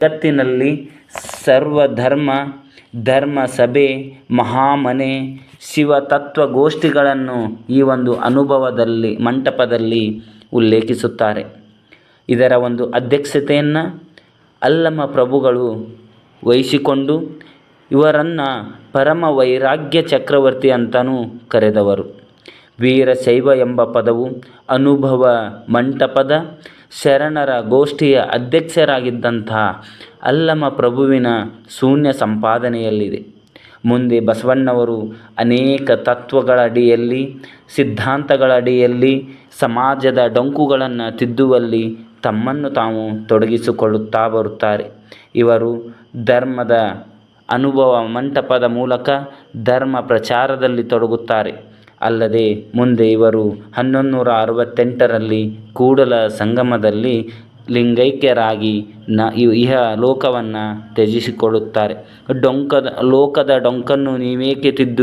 ಜಗತ್ತಿನಲ್ಲಿ ಸರ್ವಧರ್ಮ ಧರ್ಮ ಸಭೆ ಮಹಾಮನೆ, ಶಿವತತ್ವಗೋಷ್ಠಿಗಳನ್ನು ಈ ಒಂದು ಅನುಭವದಲ್ಲಿ, ಮಂಟಪದಲ್ಲಿ ಉಲ್ಲೇಖಿಸುತ್ತಾರೆ. ಇದರ ಒಂದು ಅಧ್ಯಕ್ಷತೆಯನ್ನು ಅಲ್ಲಮ ಪ್ರಭುಗಳು ವಹಿಸಿಕೊಂಡು ಇವರನ್ನು ಪರಮ ವೈರಾಗ್ಯ ಚಕ್ರವರ್ತಿ ಅಂತಲೂ ಕರೆದವರು. ವೀರಶೈವ ಎಂಬ ಪದವು ಅನುಭವ ಮಂಟಪದ ಶರಣರ ಗೋಷ್ಠಿಯ ಅಧ್ಯಕ್ಷರಾಗಿದ್ದಂತಹ ಅಲ್ಲಮ ಪ್ರಭುವಿನ ಶೂನ್ಯ ಸಂಪಾದನೆಯಲ್ಲಿದೆ. ಮುಂದೆ ಬಸವಣ್ಣವರು ಅನೇಕ ತತ್ವಗಳ ಅಡಿಯಲ್ಲಿ, ಸಿದ್ಧಾಂತಗಳ ಅಡಿಯಲ್ಲಿ, ಸಮಾಜದ ಡೊಂಕುಗಳನ್ನು ತಿದ್ದುವಲ್ಲಿ ತಮ್ಮನ್ನು ತಾವು ತೊಡಗಿಸಿಕೊಳ್ಳುತ್ತಾ ಬರುತ್ತಾರೆ. ಇವರು ಧರ್ಮದ ಅನುಭವ ಮಂಟಪದ ಮೂಲಕ ಧರ್ಮ ಪ್ರಚಾರದಲ್ಲಿ ತೊಡಗುತ್ತಾರೆ. ಅಲ್ಲದೆ ಮುಂದೆ ಇವರು ಹನ್ನೊಂದು ನೂರ ಅರವತ್ತೆಂಟರಲ್ಲಿ ಕೂಡಲ ಸಂಗಮದಲ್ಲಿ ಲಿಂಗೈಕ್ಯರಾಗಿ ನ ಇಹ ಲೋಕವನ್ನು ತ್ಯಜಿಸಿಕೊಳ್ಳುತ್ತಾರೆ. ಡೊಂಕದ ಲೋಕದ ಡೊಂಕನ್ನು ನೀವೇಕೆ ತಿದ್ದು